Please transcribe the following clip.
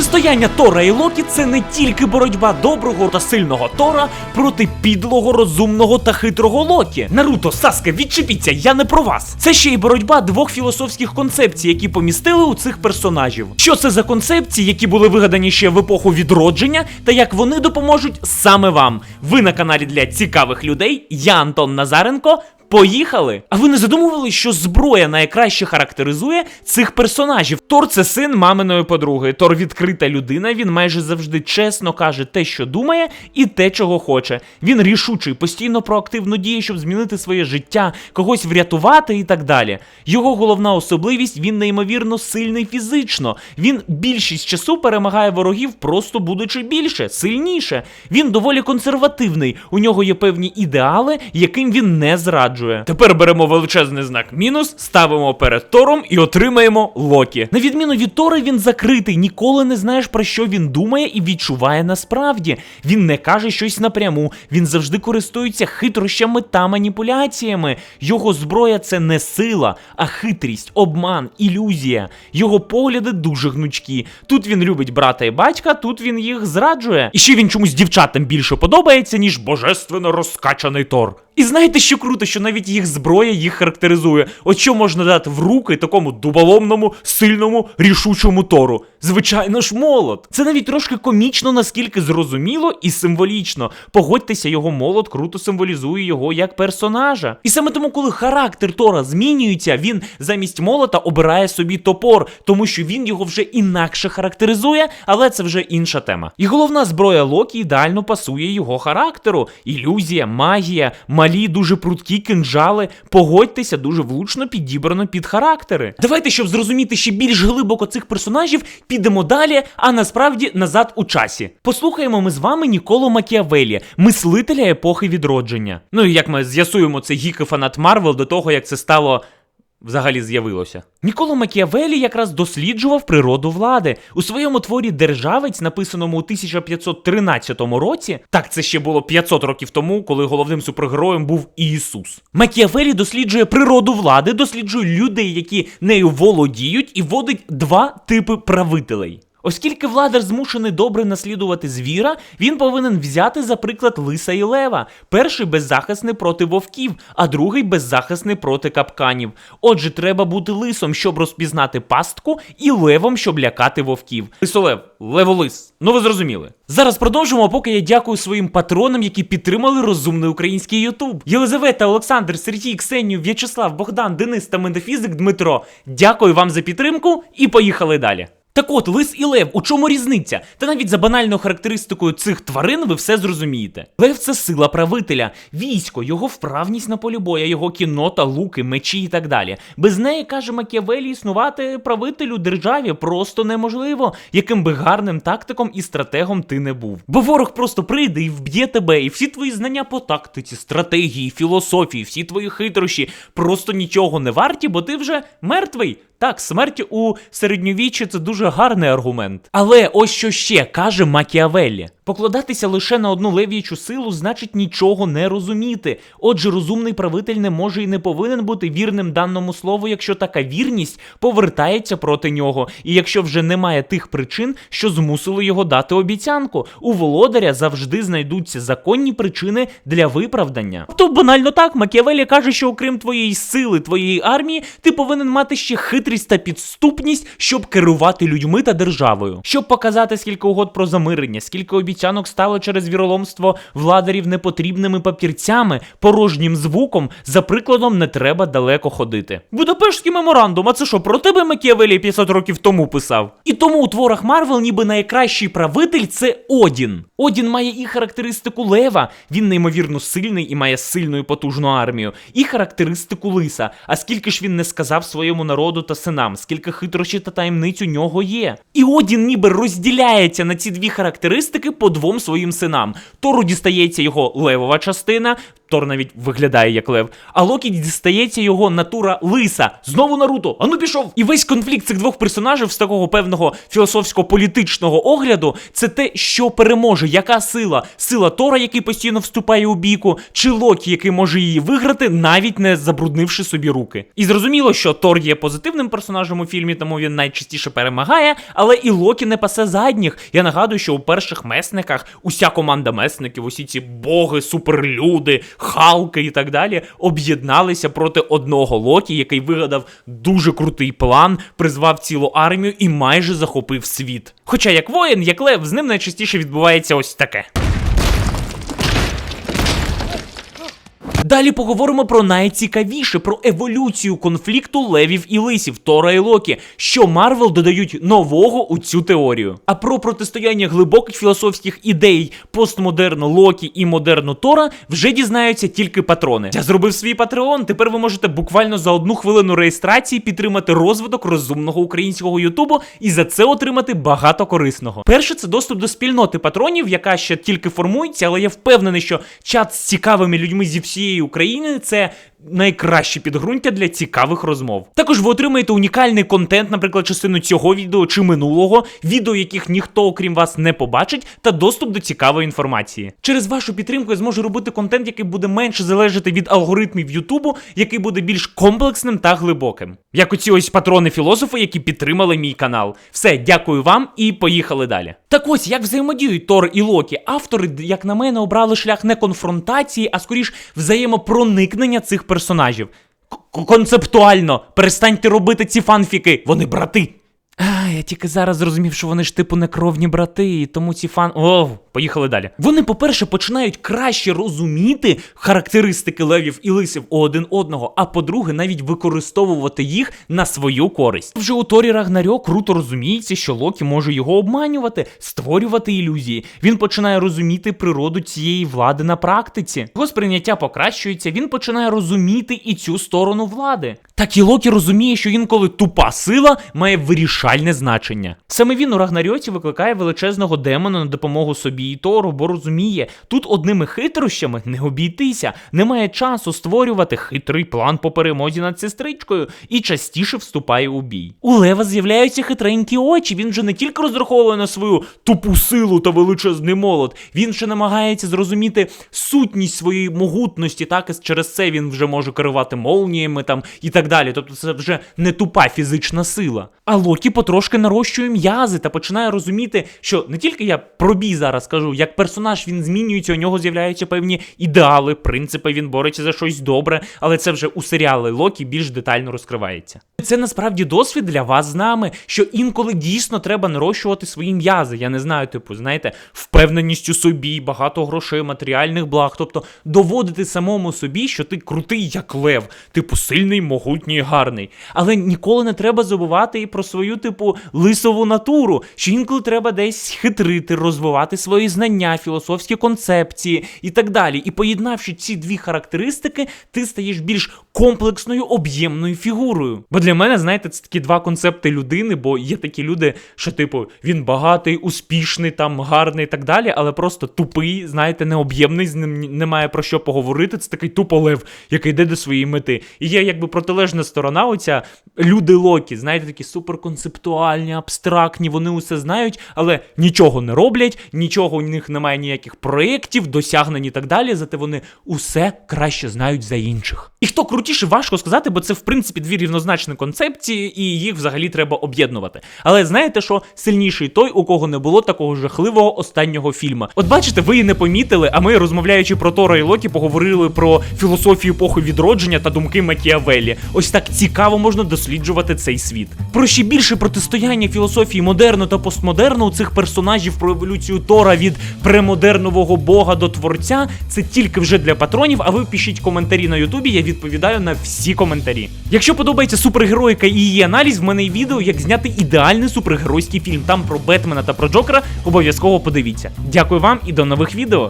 Протистояння Тора і Локі це не тільки боротьба доброго та сильного Тора проти підлого, розумного та хитрого Локі. Наруто, Саске, відчепіться, я не про вас. Це ще й боротьба двох філософських концепцій, які помістили у цих персонажів. Що це за концепції, які були вигадані ще в епоху відродження, та як вони допоможуть саме вам? Ви на каналі для цікавих людей. Я Антон Назаренко. Поїхали! А ви не задумували, що зброя найкраще характеризує цих персонажів? Тор це син маминої подруги. Тор відкрита людина. Він майже завжди чесно каже те, що думає, і те, чого хоче. Він рішучий, постійно проактивно діє, щоб змінити своє життя, когось врятувати і так далі. Його головна особливість він неймовірно сильний фізично. Він більшість часу перемагає ворогів, просто будучи більше, сильніше. Він доволі консервативний. У нього є певні ідеали, яким він не зраджує. Тепер беремо величезний знак мінус, ставимо перед Тором і отримаємо Локі. На відміну від Тора, він закритий, ніколи не знаєш про що він думає і відчуває насправді. Він не каже щось напряму, він завжди користується хитрощами та маніпуляціями. Його зброя це не сила, а хитрість, обман, ілюзія. Його погляди дуже гнучкі. Тут він любить брата і батька, тут він їх зраджує. І ще він чомусь дівчатам більше подобається, ніж божественно розкачаний Тор. І знаєте, що круто, що навіть їх зброя їх характеризує. От що можна дати в руки такому дуболомному, сильному, рішучому Тору? Звичайно ж, молот. Це навіть трошки комічно, наскільки зрозуміло і символічно. Погодьтеся, його молот круто символізує його як персонажа. І саме тому, коли характер Тора змінюється, він замість молота обирає собі топор, тому що він його вже інакше характеризує, але це вже інша тема. І головна зброя Локі ідеально пасує його характеру. Ілюзія, магія, малі, дуже прудкі кинжали. Погодьтеся, дуже влучно підібрано під характери. Давайте, щоб зрозуміти ще більш глибоко цих персонажів, підемо далі, а насправді назад у часі. Послухаємо ми з вами Ніколо Макіавелі, мислителя епохи відродження. Ну і як ми з'ясуємо, це гік і фанат Марвел до того, як це стало. Взагалі з'явилося. Ніколо Макіавелі якраз досліджував природу влади у своєму творі Державець, написаному у 1513 році. Так, це ще було 500 років тому, коли головним супергероєм був Ісус. Макіавелі досліджує природу влади, досліджує людей, які нею володіють, і вводить два типи правителей. Оскільки владар змушений добре наслідувати звіра, він повинен взяти за приклад лиса і лева. Перший беззахисний проти вовків, а другий беззахисний проти капканів. Отже, треба бути лисом, щоб розпізнати пастку, і левом, щоб лякати вовків. Лисолев, леволис. Ну ви зрозуміли. Зараз продовжимо, поки я дякую своїм патронам, які підтримали розумний український Ютуб. Єлизавета, Олександр, Сергій, Ксенію, В'ячеслав, Богдан, Денис та метафізик Дмитро. Дякую вам за підтримку і поїхали далі. Так от, лис і лев, у чому різниця? Та навіть за банальною характеристикою цих тварин ви все зрозумієте. Лев це сила правителя, військо, його вправність на полі боя, його кінота, луки, мечі і так далі. Без неї, каже Макіавелі, існувати правителю державі просто неможливо, яким би гарним тактиком і стратегом ти не був. Бо ворог просто прийде і вб'є тебе, і всі твої знання по тактиці, стратегії, філософії, всі твої хитрощі просто нічого не варті, бо ти вже мертвий. Так, смерть у середньовіччі це дуже гарний аргумент. Але ось що ще каже Макіавеллі. Покладатися лише на одну лев'ячу силу значить нічого не розуміти. Отже, розумний правитель не може і не повинен бути вірним даному слову, якщо така вірність повертається проти нього, і якщо вже немає тих причин, що змусили його дати обіцянку. У володаря завжди знайдуться законні причини для виправдання. Тобто банально так, Макіавелі каже, що окрім твоєї сили, твоєї армії, ти повинен мати ще хитрість та підступність, щоб керувати людьми та державою, щоб показати скільки угод про замирення, скільки обіцянок стало через віроломство владарів непотрібними папірцями, порожнім звуком. За прикладом не треба далеко ходити. Будапештський меморандум, а це що про тебе Макіавелі 500 років тому писав? І тому у творах Марвел ніби найкращий правитель це Одін. Одін має і характеристику лева, він неймовірно сильний і має сильну і потужну армію, і характеристику лиса. А скільки ж він не сказав своєму народу та синам, скільки хитрощі та таємниць у нього є. І Одін ніби розділяється на ці дві характеристики по двом своїм синам. Тору дістається його левова частина, Тор навіть виглядає як лев. А Локі дістається його натура лиса. Знову Наруто. Ану пішов. І весь конфлікт цих двох персонажів з такого певного філософсько-політичного огляду це те, що переможе, яка сила. Сила Тора, який постійно вступає у бійку, чи Локі, який може її виграти, навіть не забруднивши собі руки. І зрозуміло, що Тор є позитивним персонажем у фільмі, тому він найчастіше перемагає, але і Локі не пасе задніх. Я нагадую, що у перших месниках уся команда месників, усі ці боги, суперлюди, халки і так далі, об'єдналися проти одного Локі, який вигадав дуже крутий план, призвав цілу армію і майже захопив світ. Хоча як воїн, як лев, з ним найчастіше відбувається ось таке. Далі поговоримо про найцікавіше про еволюцію конфлікту левів і лисів Тора і Локі, що Марвел додають нового у цю теорію. А про протистояння глибоких філософських ідей постмодерну Локі і модерну Тора вже дізнаються тільки патрони. Я зробив свій патреон. Тепер ви можете буквально за одну хвилину реєстрації підтримати розвиток розумного українського Ютубу і за це отримати багато корисного. Перше, це доступ до спільноти патронів, яка ще тільки формується, але я впевнений, що чат з цікавими людьми зі всієї України. Це найкраще підґрунтя для цікавих розмов. Також ви отримаєте унікальний контент, наприклад, частину цього відео чи минулого, відео, яких ніхто окрім вас не побачить, та доступ до цікавої інформації. Через вашу підтримку я зможу робити контент, який буде менше залежати від алгоритмів Ютубу, який буде більш комплексним та глибоким. Як оці ось патрони-філософи, які підтримали мій канал. Все, дякую вам і поїхали далі. Так ось, як взаємодіють Тор і Локі, автори, як на мене, обрали шлях не конфронтації, а скоріш взаємопроникнення цих персонажів. К- Концептуально, перестаньте робити ці фанфіки, вони брати. Я тільки зараз зрозумів, що вони ж типу не кровні брати, і тому ці фан. О, поїхали далі. Вони, по-перше, починають краще розуміти характеристики левів і лисів у один одного, а по-друге, навіть використовувати їх на свою користь. Вже у Торі Рагнарьок круто розуміється, що Локі може його обманювати, створювати ілюзії. Він починає розуміти природу цієї влади на практиці. Його сприйняття покращується, він починає розуміти і цю сторону влади. Так і Локі розуміє, що інколи тупа сила має вирішальне значення. Саме він у Рагнарьоці викликає величезного демона на допомогу собі і Тору, бо розуміє, тут одними хитрощами не обійтися, немає часу створювати хитрий план по перемозі над сестричкою і частіше вступає у бій. У Лева з'являються хитренькі очі. Він вже не тільки розраховує на свою тупу силу та величезний молот, він ще намагається зрозуміти сутність своєї могутності, так і через це він вже може керувати молніями там і так далі. Тобто це вже не тупа фізична сила. А Локі потрошки нарощує м'язи та починає розуміти, що не тільки я про бій зараз кажу, як персонаж він змінюється, у нього з'являються певні ідеали, принципи, він бореться за щось добре, але це вже у серіали Локі більш детально розкривається. Це насправді досвід для вас з нами, що інколи дійсно треба нарощувати свої м'язи. Я не знаю, типу, знаєте, впевненість у собі, багато грошей, матеріальних благ. Тобто доводити самому собі, що ти крутий як лев, типу сильний, могутній, гарний. Але ніколи не треба забувати і про свою, типу, лисову натуру, що інколи треба десь хитрити, розвивати свої знання, філософські концепції і так далі. І поєднавши ці дві характеристики, ти стаєш більш комплексною об'ємною фігурою. Бо для мене, знаєте, це такі два концепти людини, бо є такі люди, що, типу, він багатий, успішний, там гарний і так далі, але просто тупий, знаєте, необ'ємний, з ним немає про що поговорити. Це такий тупо лев, який йде до своєї мети. І є якби протилежна сторона, оця люди Локі, знаєте, такі суперконцептуальні, абстрактні, вони усе знають, але нічого не роблять, нічого у них немає ніяких проєктів, досягнень і так далі. Зате вони усе краще знають за інших. І хто крутіше, важко сказати, бо це в принципі дві рівнозначні концепції, і їх взагалі треба об'єднувати. Але знаєте, що сильніший той, у кого не було такого жахливого останнього фільму. От бачите, ви і не помітили, а ми, розмовляючи про Тора і Локі, поговорили про філософію епохи відродження та думки Макіавеллі. Ось так цікаво можна досліджувати цей світ. Про ще більше протистояння філософії модерну та постмодерну у цих персонажів про еволюцію Тора від премодернового бога до творця. Це тільки вже для патронів. А ви пишіть коментарі на Ютубі. Я відповідаю на всі коментарі. Якщо подобається супергероїка і її аналіз, в мене є відео, як зняти ідеальний супергеройський фільм. Там про Бетмена та про Джокера обов'язково подивіться. Дякую вам і до нових відео.